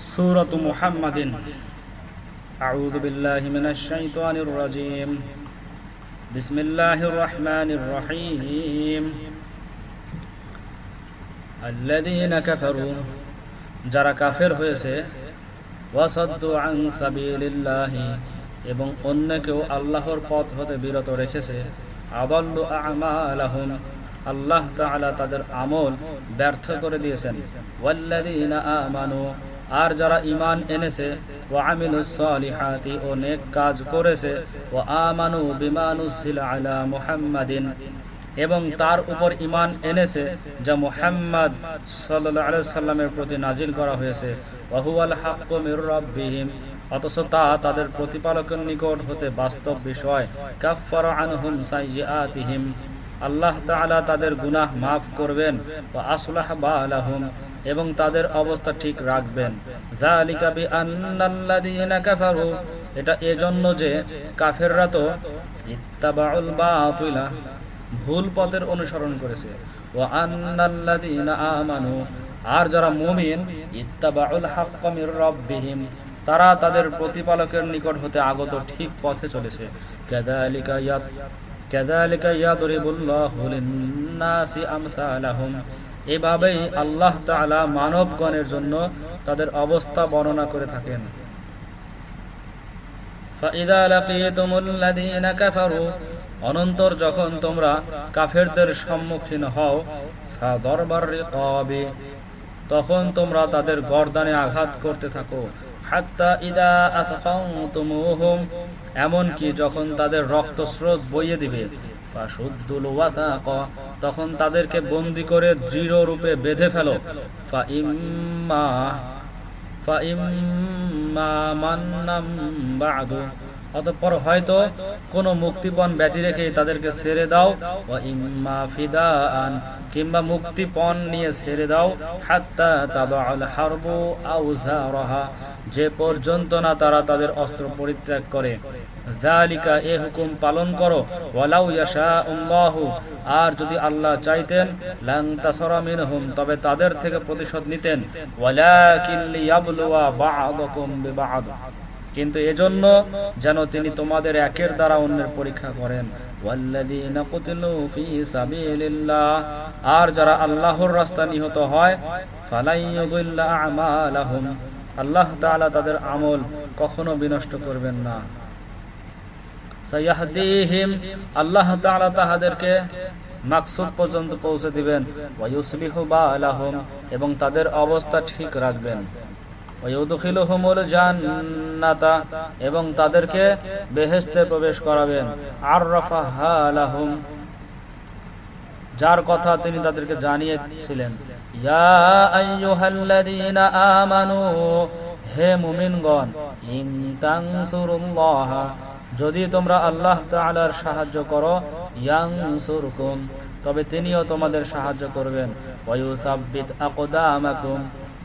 سورة محمد أعوذ بالله من الشيطان الرجيم بسم الله الرحمن الرحيم الذين كفروا যারা কাফের হয়েছে ওয়াসাদ্দু আন সাবিলিল্লাহি এবং অন্যকেও আল্লাহর পথ হতে বিরত রেখেছে আদাল্লু আমালাহুম আল্লাহ তাআলা তাদের আমল ব্যর্থ করে দিয়েছেন ওয়াল্লাযীনা আমানু আর যারা ইমান এনেছে, ওয়া আমিলুস সালিহাতি ও নেক কাজ করেছে, ওয়া আমানু বিমা নুজিলা আলা মুহাম্মাদিন, এবং তার উপর ইমান এনেছে, যা মুহাম্মদ সাল্লামের প্রতি নাজিল করা হয়েছে ওয়াহুয়াল হাক্কু মির রাব্বিহিম, অথচ তা তাদের প্রতিপালকের নিকট হতে বাস্তব বিষয়, কাফফারা আনহুম সাইয়্যাতিহিম, আল্লাহ তাআলা তাদের গুনাহ মাফ করবেন ও আসলাহ বালাহুম এবং তাদের অবস্থা ঠিক রাখবেন। এটা এজন্য যে কাফেররা তো ভুল পথের অনুসরণ করেছে। ও আন্নাল্লাযীনা আমানু, আর যারা মুমিন, ইত্তাবাউল হাক্কা মির রাব্বিহিম, তারা তাদের প্রতিপালকের নিকট হতে আগত ঠিক পথে চলেছে। কাযালিকা ইয়াত, কাযালিকা ইয়াদরিবুল্লাহু লিন-নাসি আমসালাহুম এভাবেই আল্লাহ তালা মানবগণের জন্য তাদের অবস্থা বর্ণনা করে থাকেন। অনন্তর যখন তোমরা কাফেরদের সম্মুখীন হও তখন তোমরা তাদের গর্দানে আঘাত করতে থাকো। এমনকি যখন তাদের রক্তস্রোত বইয়ে দিবে তখন তাদেরকে বন্দি করে দৃঢ় রূপে বেঁধে ফেল। ফা ইম্মা মান্নাম বাদু। অতঃপর হয়তো কোনো মুক্তিপণ ব্যতি রেখে তাদেরকে ছেড়ে দাও কিংবা মুক্তিপণ নিয়ে ছেড়ে দাও আউজারাহা, যে পর্যন্ত না তারা তাদের অস্ত্র পরিত্যাগ করে। জালিকা এ হুকুম পালন করো আর যদি আল্লাহ চাইতেন লাং তবে তাদের থেকে প্রতিশোধ নিতেন, ওয়ালাকিন লিয়াবলুয়া বা'দাকুম বিবা'দ। কিন্তু এজন্য যেন তিনি তোমাদের একের দ্বারা অন্যের পরীক্ষা করেন। আর যারা আল্লাহর রাস্তা নিহত হয় আল্লাহ তাদের আমল কখনো বিনষ্ট করবেন না। আল্লাহ তাআলা তাহাদেরকে মাকসুদ পর্যন্ত পৌঁছে দিবেন। এবং তাদের অবস্থা ঠিক রাখবেন। এবং তাদেরকে বেহেস্তে প্রবেশ করাবেন। আর যার কথা তিনি তাদেরকে জানিয়েছিলেন। হে মুমিনগণ যদি তোমরা আল্লাহ তাআলার সাহায্য করো তবে তিনিও তোমাদের সাহায্য করবেন।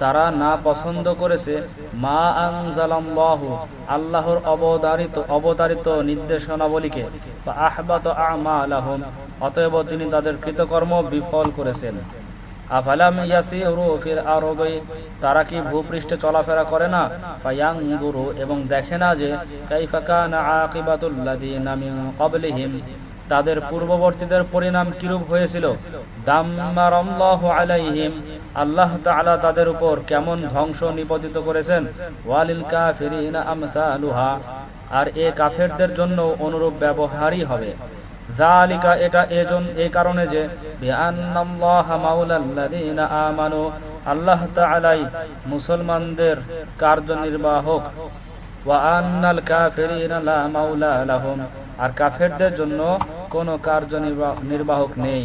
তারা না পছন্দ করেছে, মা আনজালাল্লাহু, আল্লাহর অবতারিত অবতারিত নির্দেশনাবলীকে আহবাত আমালাহুম, অতএব তিনি তাদের কৃতকর্ম বিফল করেছেন। আফালাম ইয়াসিরু ফিল আরদি, তারা কি ভূপৃষ্ঠে চলাফেরা করে না? ফায়ানজুরু, এবং দেখে না যে, কাইফা কানা আকিবাতুল লাযিনা মিন ক্বাবলিহিম তাদের পূর্ববর্তীদের পরিণাম কিরূপ হয়েছিল? আল্লাহ তাদের উপর কেমন ধ্বংস নিপতিত করেছেন? ওয়ালিল আর এ কাফেরদের জন্য অনুরূপ ব্যবহারই হবে। এই কারণে যে আল্লাহ মুসলমানদের কার্যনির্বাহক। ওয়া আর কাফেরদের জন্য কোনো কার্য নির্বাহক নেই।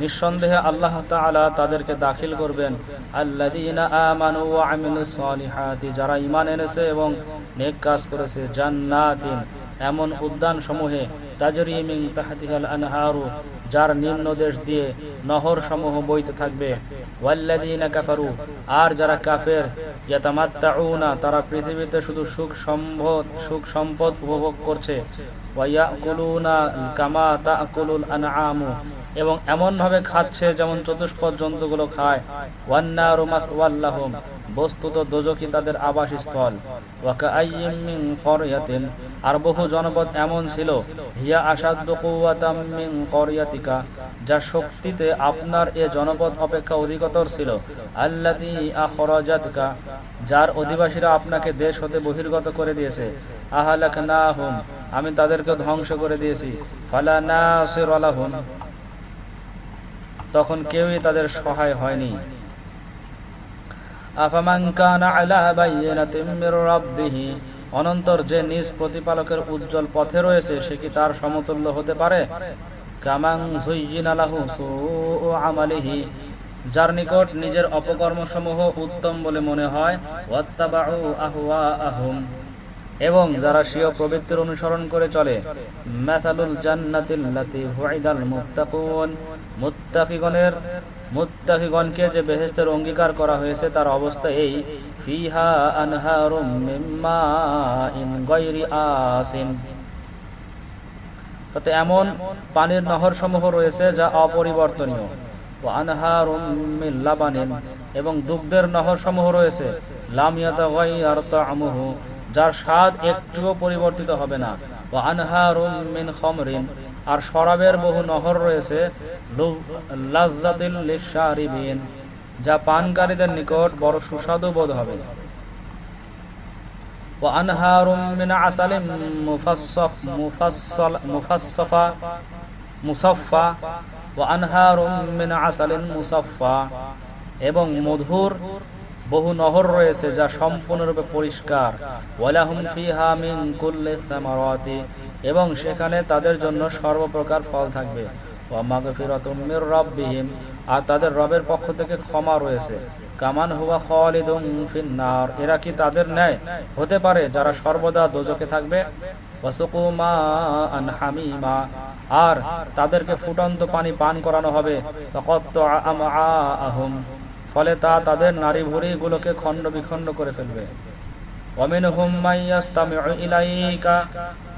নিঃসন্দেহে আল্লাহ তাদেরকে দাখিল করবেন সালিহাতি, যারা ঈমান এনেছে এবং নেক কাজ করেছে, জান্নাতিন। এমন উদ্যান সমূহে তাজরি মিন তাহতিহাল আনহারু যার নিম্ন দেশ দিয়ে নহর সমূহ বইতে থাকবে। ওয়াল্লাযীনা কাফারু, আর যারা কাফের, ইয়াতামাত্তাউনা, তারা পৃথিবীতে শুধু সুখ সম্পদ সুখ সম্পদ উপভোগ করছে। কামা তাকুলুল আনআমু, এবং এমনভাবে খাচ্ছে যেমন চতুষ্পদ জন্তুগুলো খায়। ওয়ান্নারু মাসওয়াল্লাহুম বস্তুত দোজকি তাদের আবাসস্থল। মিন আর বহু জনপদ এমন ছিল, হিয়া ক্বরয়াতিকা যা শক্তিতে আপনার এ জনপদ অপেক্ষা অধিকতর ছিল। আল্লাতী আখরাজাতকা, যার অধিবাসীরা আপনাকে দেশ হতে বহির্গত করে দিয়েছে। আহালাকনাহুম, আমি তাদেরকে ধ্বংস করে দিয়েছি। ফালা লাহুম তখন কেউই তাদের সহায় হয়নি। আফামান কানা আলা অনন্তর যে নিজ প্রতিপালকের উজ্জ্বল পথে রয়েছে, সে কি তার সমতুল্য হতে পারে? কামাং যুয়্যিনা লাহু সুউ যার নিকট নিজের অপকর্মসমূহ উত্তম বলে মনে হয় এবং যারা স্বীয় প্রবৃত্তির অনুসরণ করে চলে। মাসালুল জান্নাতিল্লাতি হুইদাল মুত্তাকুন, মুত্তাকিগণের মুত্তাকিগণকে যে বেহেশতের অঙ্গীকার করা হয়েছে, তার অবস্থা এই। ফিহা আনহারুম মিন মাইন গায়রি আসিন। তাতে এমন পানির নহর সমূহ রয়েছে যা অপরিবর্তনীয়। ও আনহারুম মিন লাবানিন, এবং দুগ্ধের নহর সমূহ রয়েছে। লাম ইয়াতাগাইয়ার তা'মুহু, যার স্বাদ একটুও পরিবর্তিত হবে না। ও আনহারুম মিন খমরিন আর শরাবের বহু নহর রয়েছে যা পানকারীদের নিকট বড় সুস্বাদু বোধ হবে। এবং মধুর বহু নহর রয়েছে যা সম্পূর্ণরূপে পরিষ্কার। ওয়ালাহুম ফিহা মিন এবং সেখানে তাদের জন্য সর্বপ্রকার ফল থাকবে। ওয়া মাগফিরাতুম মির রাব্বিহিম, আর তাদের রবের পক্ষ থেকে ক্ষমা রয়েছে। কামান হুয়া খালিদুম ফিন্নার, এরা কি তাদের ন্যায় হতে পারে যারা সর্বদা দোজকে থাকবে? ওয়াসুকু মাআন হামিমা, আর তাদেরকে ফুটন্ত পানি পান করানো হবে। ফলে তা তাদের নারী ভুঁড়িগুলোকে খণ্ড বিখণ্ড করে ফেলবে। ইলাইকা,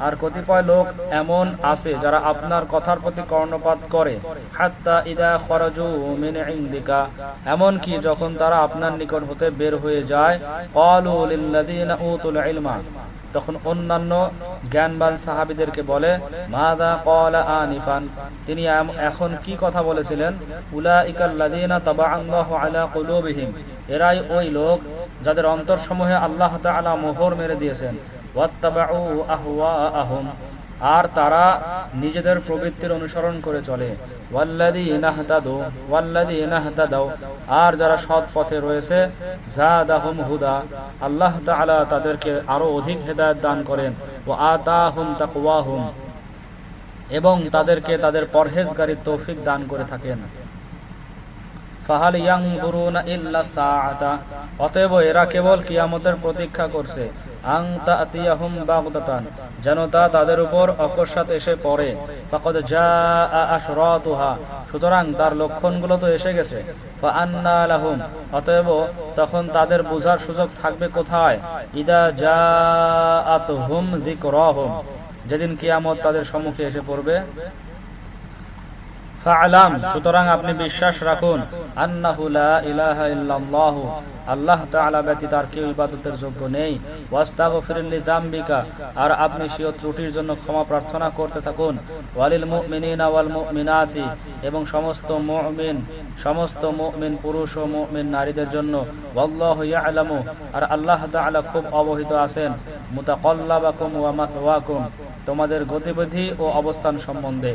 আর কতিপয় লোক এমন আছে যারা আপনার কথার প্রতি কর্ণপাত করে, হাত্তা ইদা খরাজু মিন ইনদিকা এমন কি যখন তারা আপনার নিকট হতে বের হয়ে যায় তখন অন্যান্য জ্ঞানবান সাহাবিদেরকে বলে, মাদা কলা আনিফান। তিনি এখন কি কথা বলেছিলেন? উলাইকাল্লাযিনা তাবাআল্লাহু আলা কুলুবিহিম। এরাই ওই লোক যাদের অন্তরসমূহে আল্লাহ তাআলা মোহর মেরে দিয়েছেন। আর তারা নিজেদের প্রবৃত্তির অনুসরণ করে চলে। আর যারা সৎ পথে রয়েছে হুদা, আল্লাহ তাদেরকে আরও অধিক হেদায়ত দান করেন। ও আতাহুম এবং তাদেরকে তাদের পরহেজগারী তৌফিক দান করে থাকেন। ফাহাল ইয়ানজুরুনা ইল্লা সাআতা। অতএব এরা কেবল কিয়ামতের প্রতীক্ষা করছে। আং তাতিয়াহুম বাগদাতান। যেন তা তাদের উপর অকস্মাৎ এসে পড়ে। ফাকাদ জাআ আশরাতুহা। সুতরাং তার লক্ষণগুলো তো এসে গেছে। ফা আন্না লাহুম। অতএব তখন তাদের বোঝার সুযোগ থাকবে কোথায়? ইদা জাআতুহুম যিকরাহুম। যেদিন কিয়ামত তাদের সম্মুখে এসে পড়বে। ফাআলাম, সুতরাং আপনি বিশ্বাস রাখুন, আন্নাহু লা ইলাহা ইল্লাল্লাহু, আল্লাহ তাআলা ব্যতীত আর কেউ ইবাদতের যোগ্য নেই। ওয়াস্তাগফির লিযামবিকা, আর আপনি স্বীয় ত্রুটির জন্য ক্ষমা প্রার্থনা করতে থাকুন। ওয়ালিল মুমিনিনা ওয়াল মুমিনাতি, এবং সমস্ত মুমিন সমস্ত মুমিন পুরুষ ও মুমিন নারীদের জন্য, ওয়াল্লাহু ইয়ালামু, আর আল্লাহ তাআলা খুব অবহিত আছেন। মুতাকাল্লাবাকুম ওয়া মাসওয়াকুম, তোমাদের গতিবিধি ও অবস্থান সম্বন্ধে।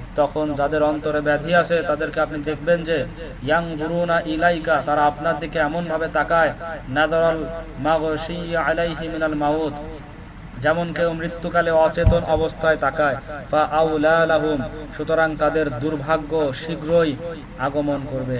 তখন যাদের অন্তরে ব্যাধি আছে, তাদেরকে আপনি দেখবেন যে ইয়াং গুরুনা ইলাইকা, তারা আপনার দিকে এমন ভাবে তাকায় নাদরাল আলাইহি মিনাল মাউত, যেমন কেউ মৃত্যুকালে অচেতন অবস্থায় তাকায় ফা আউলা সুতরাং তাদের দুর্ভাগ্য শীঘ্রই আগমন করবে।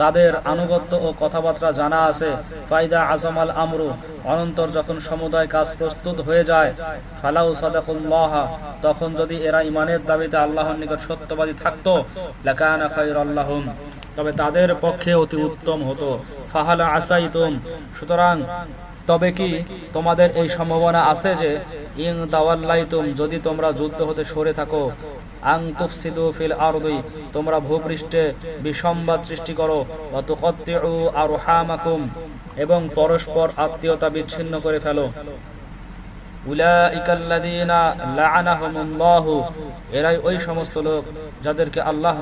তাদের আনুগত্য ও কথাবার্তা জানা আছে। ফায়দা আজমাল আমরু, অনন্তর যখন সমুদায় কাজ প্রস্তুত হয়ে যায়, ফালাউ সাদাকুল্লাহ, তখন যদি এরা ইমানের দাবিতে আল্লাহর নিকট সত্যবাদী থাকতো, লাকানা খায়রাল্লাহুম তবে তাদের পক্ষে অতি উত্তম হতো। ফাহালা আসাইতুম। সুতরাং, তবে কি তোমাদের এই সম্ভাবনা আছে যে ইং তাওয়াল্লাইতুম, যদি তোমরা যুদ্ধ হতে সরে থাকো তোমরা ভূপৃষ্ঠে বিসম্বাদ সৃষ্টি করো তুকাত্তিউ আরহামাকুম, এবং পরস্পর আত্মীয়তা বিচ্ছিন্ন করে ফেলো। এরাই ওই সমস্ত লোক যাদেরকে আল্লাহ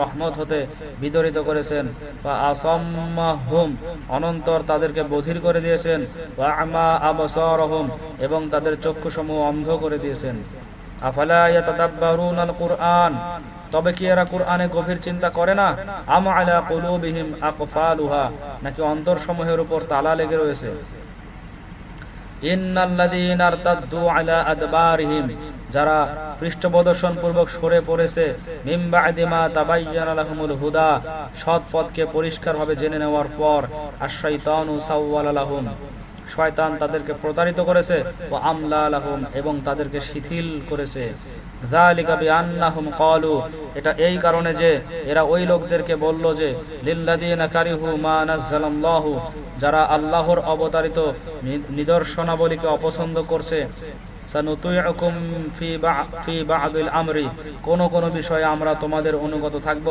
রহমত হতে বিদরিত করেছেন। বা অনন্তর তাদেরকে বধির করে দিয়েছেন। আবসারহুম, এবং তাদের চক্ষুসমূহ অন্ধ করে দিয়েছেন। আফালা ইয়াতাদাব্বারুনাল কুরআন তবে কি এরা কোরআনে গভীর চিন্তা করে না? উপর তালা লেগে রয়েছে? যারা পৃষ্ঠপ্রদর্শন পূর্বক সরে পড়েছে হুদা, সৎ পথকে পরিষ্কারভাবে জেনে নেওয়ার পর, আশ-শাইতানু সাওয়ালা লাহুম। শয়তান তাদেরকে প্রতারিত করেছে। ও আমলা লাহুম, এবং তাদেরকে শিথিল করেছে। এটা এই কারণে যে এরা ওই লোকদেরকে বলল যে যারা আল্লাহর অবতারিত নিদর্শনাবলীকে অপছন্দ করছে। কোন কোন বিষয়ে আমরা তোমাদের অনুগত থাকব।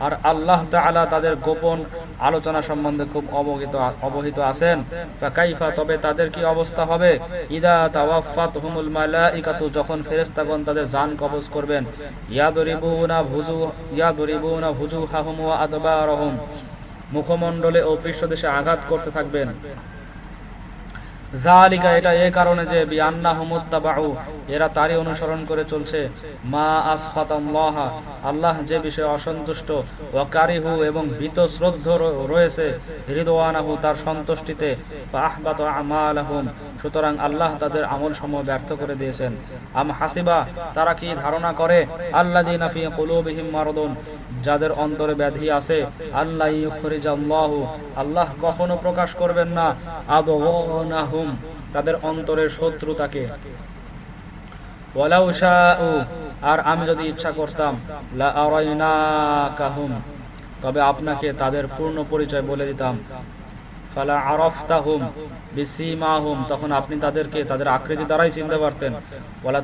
আর আল্লাহ তাআলা তাদের গোপন আলোচনা সম্বন্ধে খুব অবহিত অবহিত আছেন। ফাকাইফা, তবে তাদের কি অবস্থা হবে? ইদা তাওয়াফাতহুমুল মালাইকাতু, যখন ফেরেশতাগণ তাদের জান কবজ করবেন। ইয়াদরিবুনা ভুজু, ইয়াদরিবুনা ভুজুহাহুম ওয়া আদবারহুম। মুখমণ্ডলে ও পৃষ্ঠদেশে আঘাত করতে থাকবেন। জালিকা এটা এ কারণে যে এরা তারই অনুসরণ করে চলছে। মা আসফাতাল্লাহ, আল্লাহ যে বিষয়ে অসন্তুষ্ট, ওয়াকারিহু এবং শ্রদ্ধ রয়েছে, রিদওয়ানাহু তার সন্তুষ্টিতে, ফাহবাত আমালাহুম সুতরাং আল্লাহ তাদের আমল সমূহ ব্যর্থ করে দিয়েছেন। আম হাসিবা, তারা কি ধারণা করে? আল্লাযীনা ফি কুলুবিহিম মারাদুন, যাদের অন্তরে ব্যাধি আছে আল্লাহ আল্লাহ কখনো প্রকাশ করবেন না। আদগনাহুম, তাদের অন্তরের ওয়ালাউ শাউ, আর আমি যদি ইচ্ছা করতাম, লা তবে আপনাকে তাদের পূর্ণ পরিচয় বলে দিতাম। ফালা তখন আপনি তাদেরকে তাদের আকৃতি দ্বারাই চিনতে পারতেন। ওয়ালা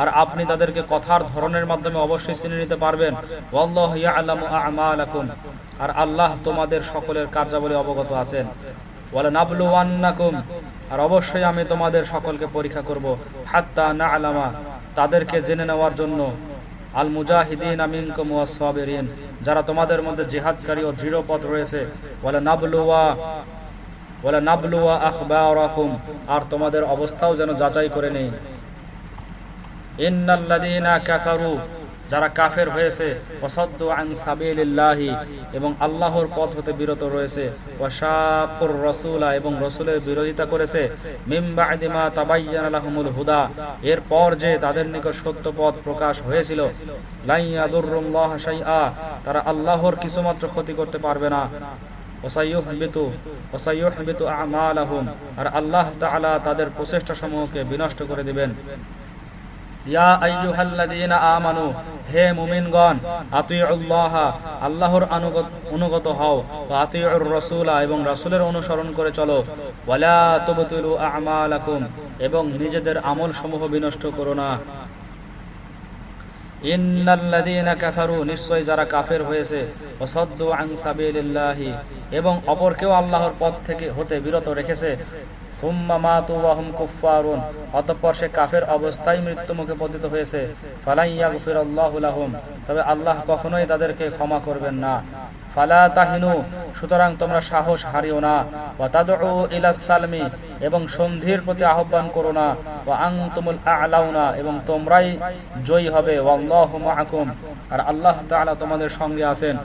আর আপনি তাদেরকে কথার ধরনের মাধ্যমে অবশ্যই চিনে নিতে পারবেন। ওয়াল্লাহু ইয়ালামু আ'মালাকুম, আর আল্লাহ তোমাদের সকলের কার্যাবলী অবগত আছেন। ওয়ালা নাবলুওয়ান্নাকুম, আর অবশ্যই আমি তোমাদের সকলকে পরীক্ষা করব। হাত্তা না আলামা তাদেরকে জেনে নেওয়ার জন্য। আল মুজাহিদিন আমিনকুম ওয়াস সাবিরিন, যারা তোমাদের মধ্যে জিহাদকারী ও দৃঢ় পথ রয়েছে, ওয়ালা নাবলুয়া ওয়ালা নাবলুয়া আখবারাকুম, আর তোমাদের অবস্থাও যেন যাচাই করে নেই। ইন্নাল্লাযীনা কাফারু যারা কাফের হয়েছে এবং আল্লাহর পথ হতে বিরত রয়েছে এবং রসুলের বিরোধিতা করেছে, মিন বা'দি মা তাবায়্যানা লাহুমুল হুদা, এরপর যে তাদের নিকট সত্য পথ প্রকাশ হয়েছিল তারা আল্লাহর কিছুমাত্র ক্ষতি করতে পারবে না আর আল্লাহ তাদের প্রচেষ্টা সমূহকে বিনষ্ট করে দিবেন। হে মুমিনগণ আল্লাহর অনুগত হও আতিউর এবং রাসূলের অনুসরণ করে চলো। আ'মালাকুম, এবং নিজেদের আমল সমূহ বিনষ্ট করো না। নিশ্চয় যারা কাফের হয়েছে এবং অপরকেও আল্লাহর পথ থেকে হতে বিরত রেখেছে। কাফের অবস্থায় মৃত্যুমুখে পতিত হয়েছে। তবে আল্লাহ তাদেরকে ক্ষমা করবেন না। ফালা সুতরাং তোমরা সাহস না। এবং সন্ধির প্রতি আহ্বান করো না। ওয়া আনতুমুল আ'লাউনা, এবং তোমরাই জয়ী হবে। আর আল্লাহ তাআলা তোমাদের সঙ্গে আছেন।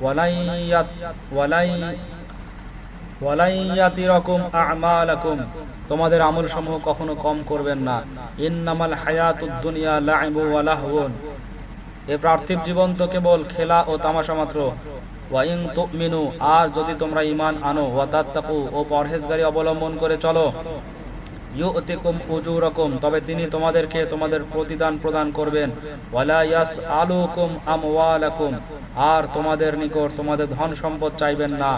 ওয়ালাই তোমাদের আমল সমূহ কখনো কম করবেন না। ইন্নামাল হায়াতুদ এ পার্থিব জীবন তো কেবল খেলা ও তামাশা মাত্র। আর যদি তোমরা ইমান আনো, ওয়া তাত্তাকু, ও পরহেজগারি অবলম্বন করে চলো। তবে তিনি তোমাদেরকে তোমাদের প্রতিদান প্রদান করবেন। ওয়ালা আর তোমাদের নিকট তোমাদের ধন সম্পদ চাইবেন না।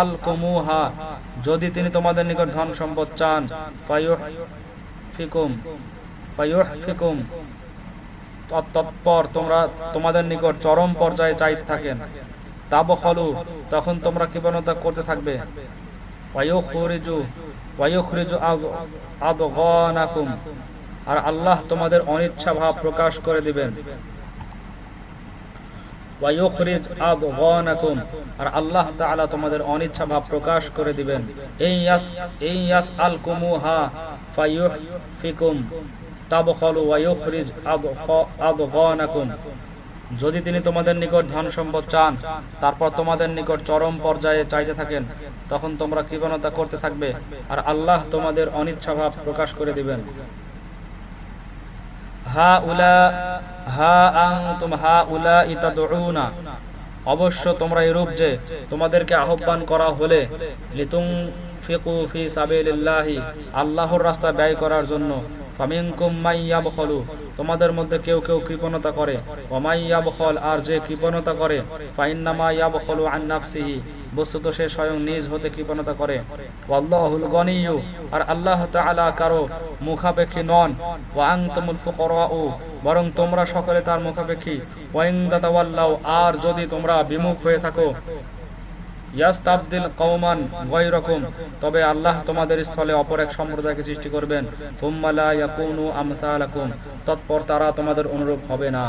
আল যদি তিনি তোমাদের নিকট ধন সম্পদ চান ফিকুম ফিকুম তৎপর তোমরা তোমাদের নিকট চরম পর্যায়ে চাইতে থাকেন। তাব হলু তখন তোমরা কৃপণতা করতে থাকবে। আর আল্লাহ তোমাদের অনিচ্ছা ভাব প্রকাশ করে দিবেন। ওয়ায়ুখরিজ আদগানাকুম। আর আল্লাহ তাআলা তোমাদের অনিচ্ছা ভাব প্রকাশ করে দিবেন। এই ইয়াস এই ইয়াস আল কুমুহা ফায়ুহফিকুম। তাবখালু ওয়ায়ুখরিজ আদগানাকুম। যদি তিনি তোমাদের নিকট ধন সম্পদ চান, তারপর তোমাদের নিকট চরম পর্যায়ে চাইতে থাকেন, তখন তোমরা কৃপণতা করতে থাকবে, আর আল্লাহ তোমাদের অনিচ্ছা ভাব প্রকাশ করে দিবেন। হা উলা হা আনতুম হা উলা ইতাদউনা অবশ্য তোমরা এরূপ যে তোমাদেরকে আহ্বান করা হলে লিতুম ফিকু ফি সাবিলিল্লাহি, আল্লাহর রাস্তা ব্যয় করার জন্য। তোমাদের মধ্যে কেউ কেউ কৃপণতা করে। ওমাইয়াবখল আর যে কৃপণতা করে বস্তুত সে স্বয়ং নিজ হতে কৃপণতা করে। আর আল্লাহ কারও মুখাপেক্ষী নন। ওয়া আনতুমুল ফুকারাউ, বরং তোমরা সকলে তার মুখাপেক্ষী। ওয়াইন তাতাওয়াল্লাউ, আর যদি তোমরা বিমুখ হয়ে থাকো তবে আল্লাহ তোমাদের স্থলে অপর এক সম্প্রদায়কে সৃষ্টি করবেন। তৎপর তারা তোমাদের অনুরূপ হবে না।